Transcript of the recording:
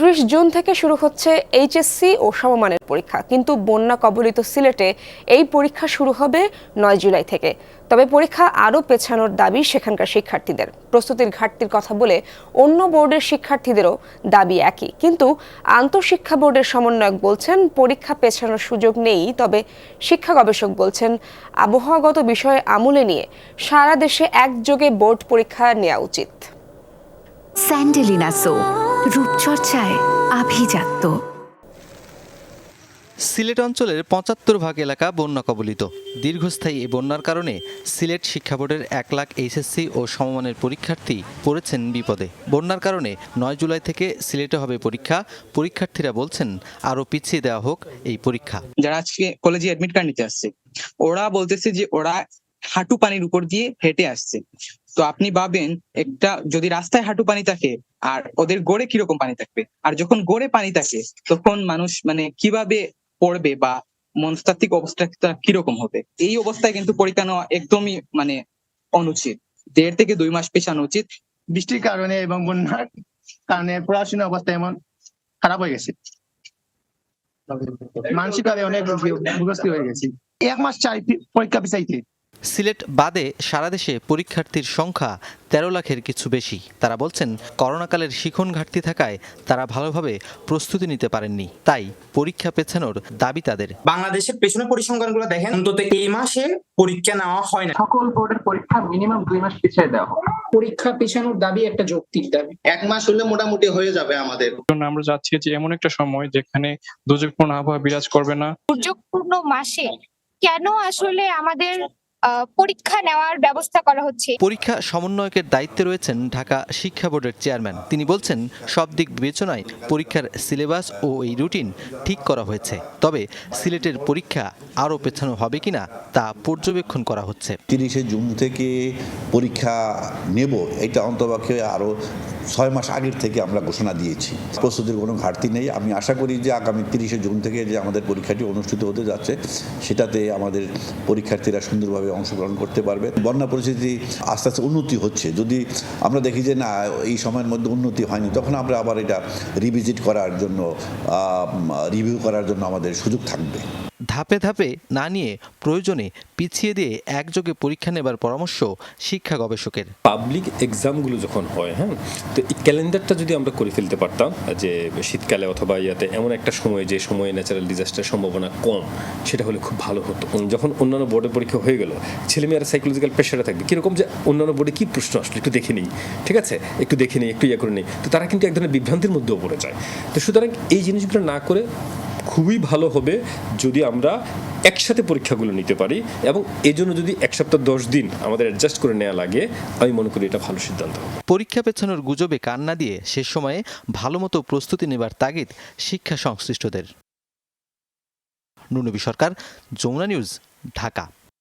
ত্রিশ জুন থেকে শুরু হচ্ছে এইচএসসি ও সমমানের পরীক্ষা, কিন্তু বন্যা কবলিত সিলেটে এই পরীক্ষা শুরু হবে নয় জুলাই থেকে। তবে পরীক্ষা আরও পেছানোর দাবি সেখানকার শিক্ষার্থীদের। প্রস্তুতির ঘাটতির কথা বলে অন্য বোর্ডের শিক্ষার্থীদেরও দাবি একই। কিন্তু আন্তঃশিক্ষা বোর্ডের সমন্বয়ক বলছেন, পরীক্ষা পেছানোর সুযোগ নেই, তবে শিক্ষা গবেষক বলছেন, আবহাওয়াগত বিষয়ে আমলে নিয়ে সারা দেশে একযোগে বোর্ড পরীক্ষা নেওয়া উচিত। স্যান্ডেলিনা সো রূপচর্চায় আভিজাত্য। সিলেট অঞ্চলের পঁচাত্তর ভাগ এলাকা বন্যা কবলিত। দীর্ঘস্থায়ী এই বন্যার কারণে সিলেট শিক্ষা বোর্ডের এক লাখ এইচএসসি ও সমমানের পরীক্ষার্থী পড়েছেন বিপদে। বন্যার কারণে নয় জুলাই থেকে সিলেটে হবে পরীক্ষা। পরীক্ষার্থীরা বলছেন আরও পিছিয়ে দেওয়া হোক এই পরীক্ষা। যারা আজকে কলেজে অ্যাডমিট কার্ড নিতে আসছে ওরা বলতেছে যে ওরা হাঁটু পানির উপর দিয়ে হেঁটে আসছে। তো আপনি ভাবেন একটা যদি রাস্তায় হাঁটু পানি থাকে, আর ওদের গড়ে কীরকম পানি থাকবে? আর যখন গড়ে পানি থাকে, তখন মানুষ মানে কীভাবে পড়বে বা মনস্তাত্ত্বিক অবস্থাটা কীরকম হবে? এই অবস্থায় কিন্তু পরীক্ষা নেওয়া একদমই মানে অনুচিত। দেড় থেকে দুই মাস পেছানো উচিত। বৃষ্টির কারণে এবং বন্যার কারণে পড়াশোনার অবস্থা এমন খারাপ হয়ে গেছে। মানসিকভাবে অনেক হয়ে গেছি। এক মাস চাই পরীক্ষা পিছাইতে। সিলেট বাদে সারা দেশে পরীক্ষার্থীর সংখ্যা তেরো লাখের কিছু বেশি। তারা বলছেন করোনাকালের শিখন ঘাটতি থাকায় তারা ভালোভাবে প্রস্তুতি নিতে পারেননি। তাই পরীক্ষা পেছানোর দাবি তাদের। বাংলাদেশের পেছনে পরিসংখ্যানগুলো দেখেন অন্তত এই মাসে পরীক্ষা নেওয়া হয় না। সকল বোর্ডের পরীক্ষা মিনিমাম দুই মাস পিছিয়ে দেওয়া হোক পরীক্ষা পেছানোর দাবি একটা যৌক্তিক দাবি। এক মাস হলে মোটামুটি হয়ে যাবে আমাদের। জন্য আমরা চাচ্ছি যে এমন একটা সময় যেখানে দুর্যোগপূর্ণ আবহাওয়া বিরাজ করবে না। দুর্যোগপূর্ণ মাসে কেন আসলে আমাদের পরীক্ষা নেওয়ার ব্যবস্থা করা হচ্ছে। পরীক্ষা সমন্বয়কের দায়িত্বে রয়েছেন ঢাকা শিক্ষা বোর্ডের চেয়ারম্যান। তিনি বলছেন সব দিক বিবেচনায় পরীক্ষার সিলেবাস ও এই রুটিন ঠিক করা হয়েছে। তবে সিলেটের পরীক্ষা আরও পেছানো হবে কিনা তা পর্যবেক্ষণ করা হচ্ছে। তিরিশে জুন থেকে পরীক্ষা নেব এটা অন্তপক্ষে আরও ছয় মাস আগের থেকে আমরা ঘোষণা দিয়েছি। প্রস্তুতির কোনো ঘাটতি নেই। আমি আশা করি যে আগামী তিরিশে জুন থেকে যে আমাদের পরীক্ষাটি অনুষ্ঠিত হতে যাচ্ছে, সেটাতে আমাদের পরীক্ষার্থীরা সুন্দরভাবে অংশগ্রহণ করতে পারবে। বন্যা পরিস্থিতি আস্তে আস্তে উন্নতি হচ্ছে। যদি আমরা দেখি যে, না, এই সময়ের মধ্যে উন্নতি হয়নি, তখন আমরা আবার এটা রিভিজিট করার জন্য রিভিউ করার জন্য আমাদের সুযোগ থাকবে। ধাপে ধাপে না নিয়ে প্রয়োজনে পিছিয়ে দিয়ে একযোগে পরীক্ষা নেবার পরামর্শ শিক্ষা গবেষকের। পাবলিক এক্সামগুলো যখন হয় হ্যাঁ তো এই ক্যালেন্ডারটা যদি আমরা করে ফেলতে পারতাম, যে শীতকালে অথবা ইয়াতে এমন একটা সময় যে সময়ে ন্যাচারাল ডিজাস্টার সম্ভাবনা কম, সেটা হলে খুব ভালো হতো। যখন অন্যান্য বোর্ডের পরীক্ষা হয়ে গেল, ছেলেমেয়েরা সাইকোলজিক্যাল প্রেশারে থাকবে। কীরকম যে অন্যান্য বোর্ডে কি প্রশ্ন আসলো, একটু দেখে নিই, ঠিক আছে? একটু দেখে নিই, একটু ইয়ে করে নিই। তো তারা কিন্তু এক ধরনের বিভ্রান্তির মধ্যেও পড়ে যায়। তো সুতরাং এই জিনিসগুলো না করে খুবই ভালো হবে যদি আমরা একসাথে পরীক্ষাগুলো নিতে পারি এবং এজন্য জন্য যদি এক সপ্তাহ দশ দিন আমাদের অ্যাডজাস্ট করে নেওয়া লাগে, আমি মনে করি এটা ভালো সিদ্ধান্ত হবে। পরীক্ষা পেছানোর গুজবে কান না দিয়ে সে সময়ে ভালো মতো প্রস্তুতি নেবার তাগিদ শিক্ষা সংশ্লিষ্টদের। নুনবি সরকার, যমুনা নিউজ, ঢাকা।